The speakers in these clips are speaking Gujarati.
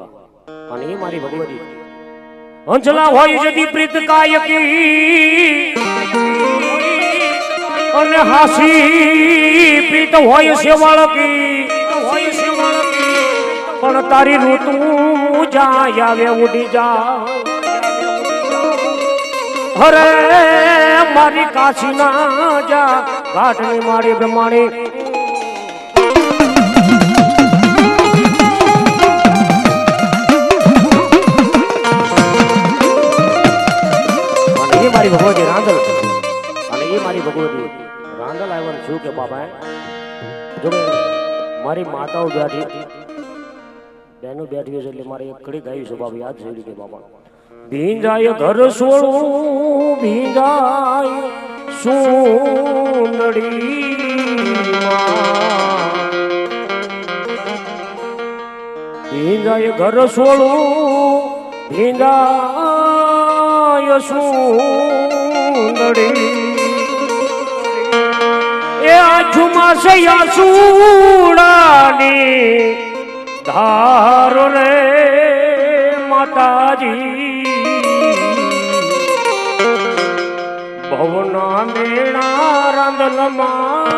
વાહ અને એ મારી ભગવતી. અંજલા હોય જદી પ્રીત કાયકી. અને હાસી પ્રીત હોય સેવાળકી હોય સેવાળકી પણ તારી ઋતુ જાય આવે, ઉડી જા હરે મારી કાશી ના જા ઘાટની મારી બ્રહ્માણી બાબા જો મારી માતાઓ બેઠી બહેનો બેઠી છે એટલે મારે એક કડી ગાયું છે બાબા યાદ છે કે બાબા ભીંજાય ઘર સોળું, ભીંજાય સુંદડી ભીંજાય ઘર સોળું, ભીંજાય સુંદડી એ આજુમાં સયા સુડાની ધારો રે માતાજી. ભવના મેણા રાંદલમાં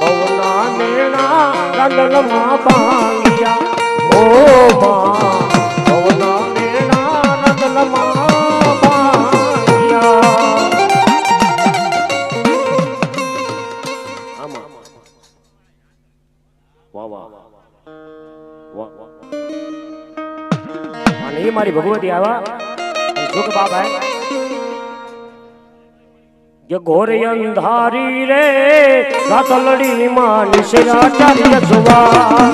ભવના મેણા રાંદલમાં ભાંગ્યા. ઓ મા મારી ભગવતી આવા. સુખ બાબા જે ઘોર અંધારી રે, રાતલડી માં નિશરાચાર્ય સુવા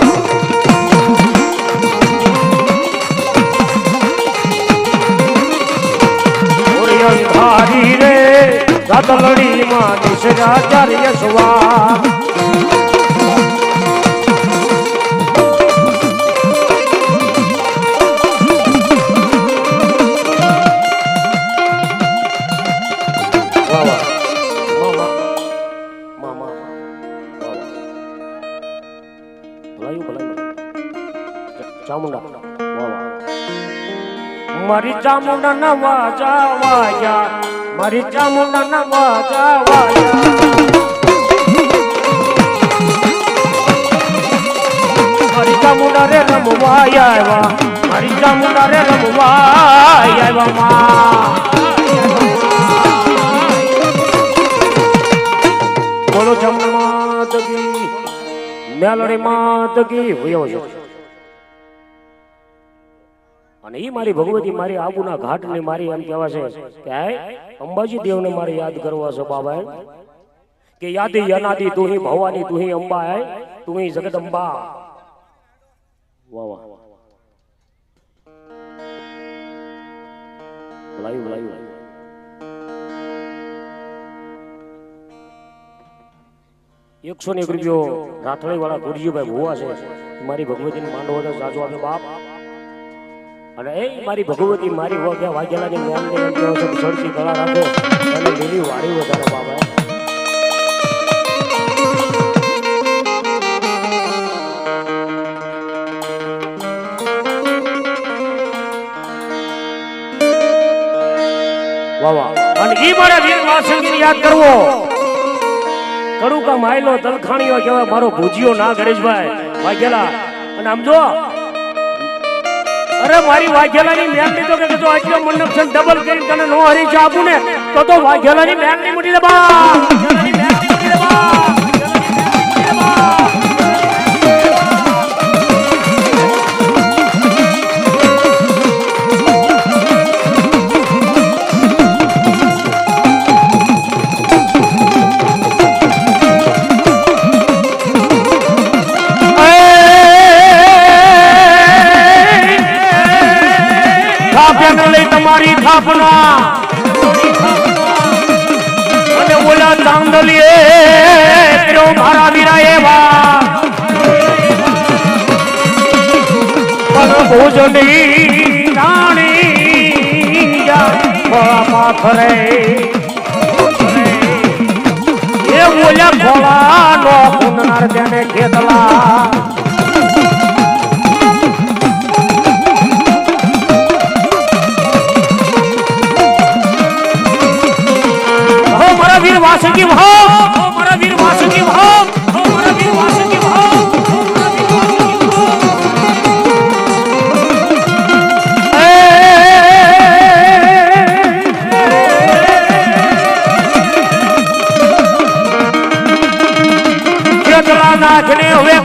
ઘોર અંધારી રે, રાતલડી માં નિશરાચાર્ય સુવા ચામુંડાના વાજા વાયા મારી ચામુંડાના વાજા વાયા મારી ચામુંડા રે રમવાય આવ્યા મારી ચામુંડા રે રમવાય આવ્યા માં. બોલો જમણા તકી મેલડી માં તકી હોય હોય અને એ મારી ભગવતી મારી આબુના ઘાટ ને મારી એમ કહેવા છે કે અંબાજી દેવને મારે યાદ કરવા છે બાબા કે યાદી અનાદી તું ભવાની તું અંબા હે તું જગત જગદંબા વાહ વાહ. લાયું લાયું એકસો ને એક રૂપિયો રાથળી વાળા ગુરજીભાઈ ભુવા છે મારી ભગવતીને માંડવો જાજો આપે બાપ. અને એ મારી ભગવતી મારી વગ્યા વાઘેલાની મેમને એમ કહો રાખો અને લીલી વાળી વધારે બાબા યાદ કરવો. કડુકા માયલો તલખાણીઓ કહેવાય, મારો ભુજીયો ના ગણેશભાઈ વાઘેલા અને આમ જો અરે મારી વાઘેલાની મેમની તો કે જો આટલો મંડપ છે ડબલ કરીને તને નો હરી છે આપું ને તો તો વાઘેલાની મેમની મૂટી દે ચાંદલીએ કર્યો મારા વીરા એવા. પણ ભોજની રાણી જા પાથરે એ બોલ્યા ભોળા નો પુનર તેને ખેતલા. વાસુકી ભાવ હો મારા વીર વાસુકી ભાવ હવે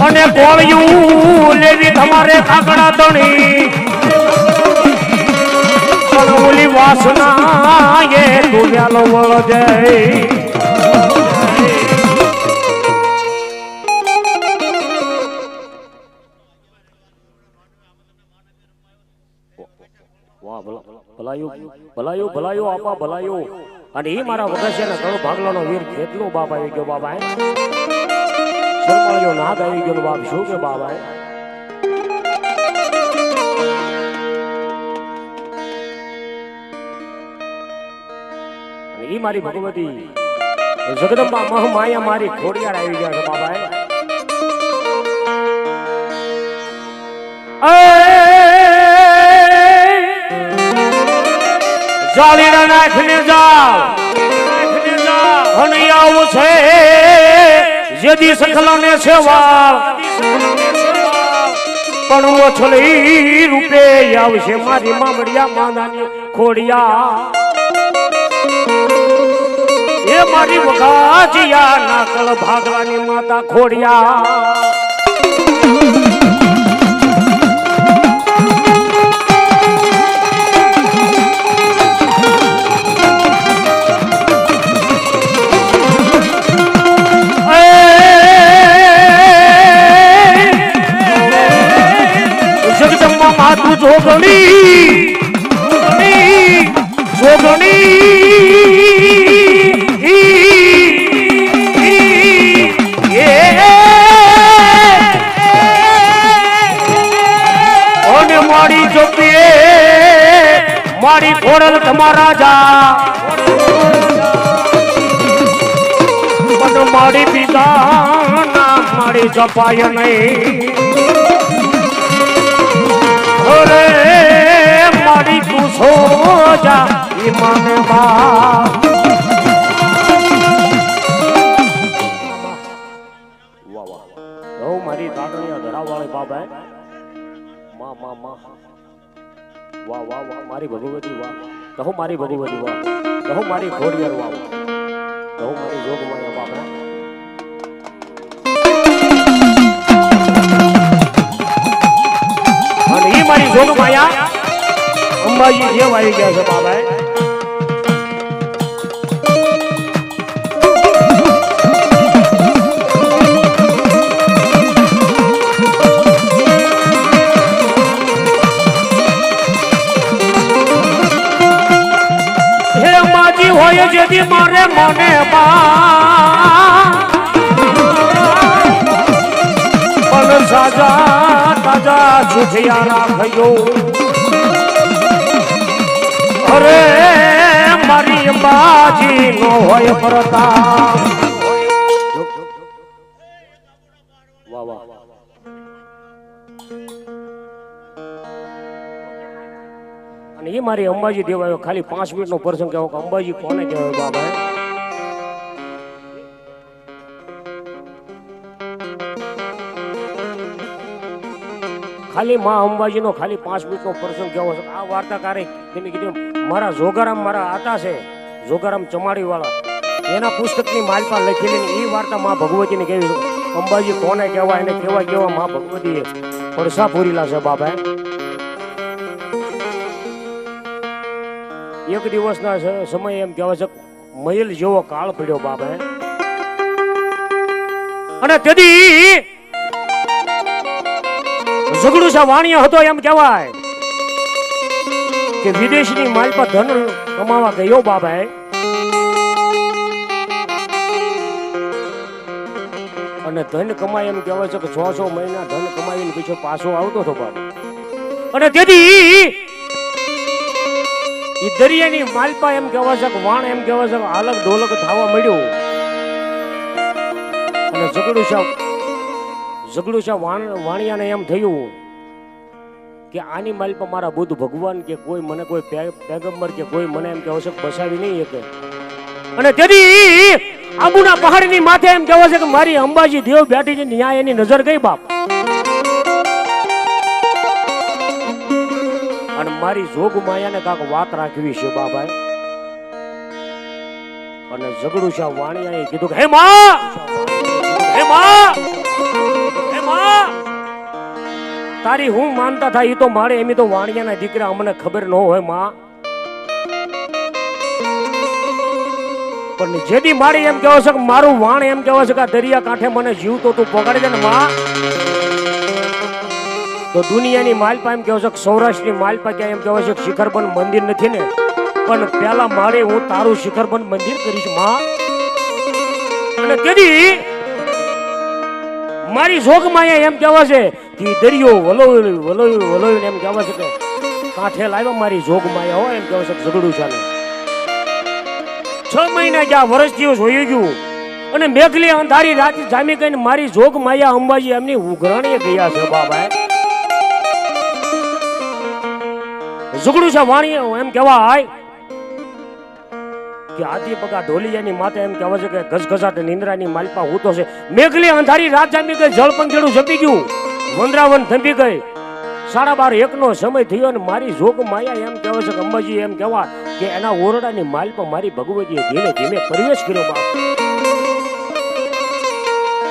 અને ગોળિયું લેવી તમારે કાકડા તણી ઓલી વાસના એ દુનિયાનો વળ જાય. અને એ મારા વગસ્યાના કળો ભાગલાનો વીર કેટલો બાપ આવી ગયો બાબા બાપ. શું કે બાબા ઈ મારી ભગવતી. જગદંબા મહ માયા મારી ખોડિયાર આવી ગયા છે બાબા જાળીના નાખ ને જાવ. અને આવું છે જેદી સખલાને સેવા. પણ ઓછલી રૂપે આવશે મારી મામડિયા માનાની ખોડિયા. એ મારી વગાજિયા નાકળ ભાગવાની માતા ખોડિયા. ખોડલ તમારા જા પણ મારી પિતા ના મારી જપાય નહીં. અરે, મારી તું સોજા ઈમાને બા વાહ મારી તાતણીયા ધરાવાળી બાબા મા મા મા. વાહ વાહ વાહ, મારી ભગવતી વાહ. કહો મારી ભગવતી વાહ. કહો મારી ખોડિયાર વાહ. કહો મારી જોગમાયા બાબા અને ઈ મારી જોગમાયા અંબાજી દેવ આવી ગયા છે બાબા માજી હોય જેથી મારે મને અરે મારી બાજી નો હોય પરતા વાહ વાહ. અને એ મારી અંબાજી દેવાયો, ખાલી પાંચ મિનિટનો પ્રસંગ કહેવો કે અંબાજી કોને કહેવાય બાબા ખાલી માં અંબાજીનો ખાલી પાંચ મિનિટનો પ્રસંગ કહેવો છે. આ વાર્તાકારે તમે કીધું મારા જોગારામ મારા આતા છે, જોગારામ ચમાડી વાળા એના પુસ્તકની માલપા લખેલી એ વાર્તા માં ભગવતીને છે. અંબાજી કોને કહેવાય એને કેવા કેવા માં ભગવતીએ પરસા પૂરીલા છે બાબા એક દિવસના સમય એમ કહેવાય છે મહિલ જેવો કાળ પડ્યો બાબા અને તેથી ઝઘડું છે, વાણિયા હતો એમ કહેવાય કે વિદેશની માલ પર ધન કમાવા ગયો બાબા અને ધન કમાય એમ કહેવાય છે કે છ છ મહિના ધન કમાઈને પીછો પાછો આવતો હતો બાબા અને તેથી દરિયાની માલપા એમ કહેવા છે વાણ એમ કહેવા છે હાલક ઢોલક થવા મળ્યું. અને ઝઘડું છે, ઝઘડું વાણ, વાણિયાને એમ થયું કે આની માલપા મારા બુદ્ધ ભગવાન કે કોઈ મને કોઈ પેગમ્બર કે કોઈ મને એમ કહેવા છે બસાવી નહીં શકે. અને તેથી આબુના પહાડની માથે એમ કહેવા છે કે મારી અંબાજી દેવ બેઠી છે, ન્યાય એની નજર ગઈ બાપ. અને મારી જોગ માયાને કાંક વાત રાખવી છે, બાબાએ. અને ઝઘડું શા વાણિયાએ કીધું કે, હે માં! હે માં! હે માં! તારી હું માનતા થાય એ તો મારે, એમ તો વાણિયાના દીકરા અમને ખબર ન હોય, માં. પણ જેથી મારી એમ કેવો છે કે મારું વાણ એમ કેવો છે કે દરિયા કાંઠે મને જીવતો તું, પકડી દે ને, માં. તો દુનિયાની માલપા એમ કહેવાય છે કે સૌરાષ્ટ્રની માલપા ક્યાં એમ કહેવાય છે કે શિખરબંધ મંદિર નથી ને. પણ પેલા મારે હું તારું શિખરબંધ મંદિર કરીશ, માં. અને તેથી મારી જોગમાં એમ કહેવા છે કે દરિયો વલોવી વલોવી વલોવી એમ કહેવા છે કે કાંઠે લાવ્યો મારી જોગ માયા હોય એમ કહેવા છે ઝઘડું ચાલે. છ મહિના જ્યાં વર્ષ દિવસ હોઈ ગયું. અને મેઘલી અંધારી રાત જામી ગઈને મારી જોગ માયા અંબાજી એમની ઉઘરાણીએ ગયા છે બાબા ઝુગડું છે, વાણી એમ કહેવાય કે આદિ પગા ઢોલિયાની માતા એમ કહેવાય છે કે ગસગસાટ નિંદ્રાની માલપા હૂતો છે. મેઘલી અંધારી રાત જામી ગઈ જળ પંખેડું જપી ગયું. વંદરાવન થંભી ગઈ. સાડા બાર એકનો સમય થયો અને મારી જોગ માયા એમ કહેવા છે કે અંબાજી એમ કેવા કે એના ઓરડાની માલપા મારી ભગવતીએ ધીમે ધીમે પ્રવેશ કર્યો બાપ.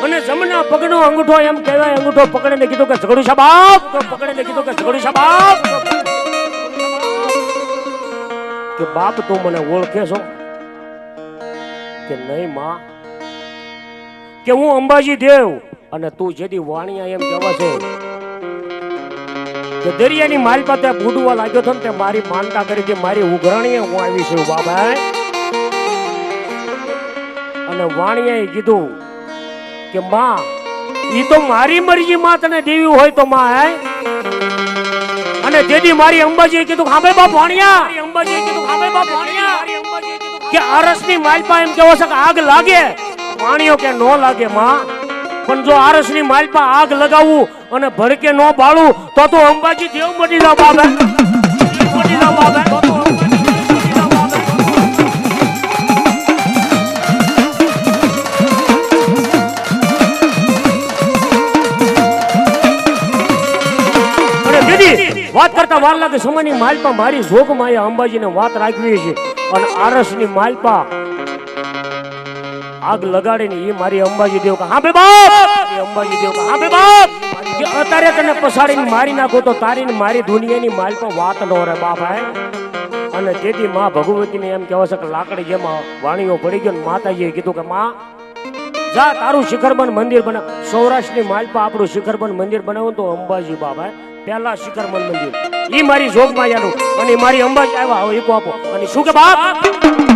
અને જમના પગનો અંગૂઠો એમ કહેવાય, અંગૂઠો પકડીને કીધું કે ઝઘડું છે બાપ, પકડીને કીધું કે ઝઘડું છે બાપ. કે બાપ તું મને ઓળખે છો? કે નહીં, માં? કે હું અંબાજી દેવ અને તું જેથી વાણિયા એમ કહેવા છે? કે દરિયાની મારી પાસે બુડવા લાગ્યો હતો ને તે મારી માનતા કરી કે મારી ઉઘરાણીએ હું આવી છું બાબા અને વાણિયાએ કીધું કે, માં એ તો મારી મરજી માં તને દેવી હોય તો, માં અને તેથી મારી અંબાજીએ કીધું ખાબે બાપ વાણિયા. અંબાજીએ કીધું ખાબે બાપ વાણિયા. કે આરસની માલપા એમ કેવો છે કે આગ લાગે? વાણિયો કે નો લાગે માં. પણ જો આરસની માલપા આગ લગાવવું અને ભડકે નો બાળું તો તો અંબાજી દેવ મટી જાવ બાબા મટી જાવ બાબા વાત કરતા વાર લાગે સમયની માલપા મારી જોગમાં અંબાજીને વાત રાખવી છે. અને આરસની માલપા આગ લગાડીને એ મારી અંબાજી દેવ હા બે બાપ! અંબાજી દેવ હા બે બાપ! અત્યારે તને પસાડીને મારી નાખો તો તારી ને મારી દુનિયાની માલપા વાત ન રે બાપ અને તેથી માં ભગવતીને એમ કહેવા છે કે લાકડી જેમાં વાણીઓ પડી ગયો માતાજીએ કીધું કે, માં, જા તારું શિખરબંધ મંદિર બનાવ સૌરાષ્ટ્રની માલપા આપણું શિખરબંધ મંદિર બનાવું તો અંબાજી બાબા પહેલા શિખરબંધ મંદિર. ઈ મારી જોગ માયાનું અને મારી અંબાજી આવ્યા હવે એક આપો. અને શું કે બાપ?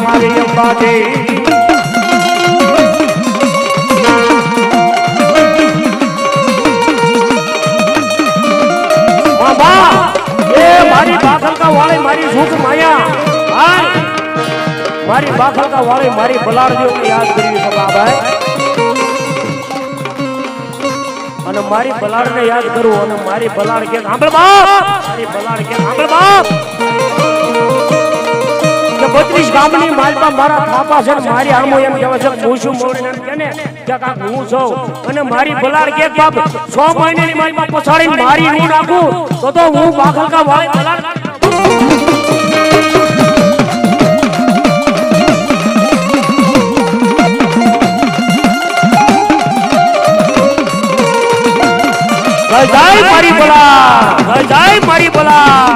મારી અંબાજી. મારી બાખલકા વાળી મારી સુખ માયા યાદ કરવી છે અને મારી બલાડને યાદ કરું અને મારી બલાડ કે સાંભળ બાપ મારી બલાડ કે સાંભળ બાપ ગામની માલપા મારા થાપા છે મારી આમો એમ કહેવા છે કે હું છું મોડીને એમ કે ને, કે હું છું અને મારી બલાડ કે બાપ 6 મહિનાની માલપા પછાડીને મારી હું નાખું, તો તો હું બાખલકા વાળી બલાડ જય મારી બોલા જય મારી બોલા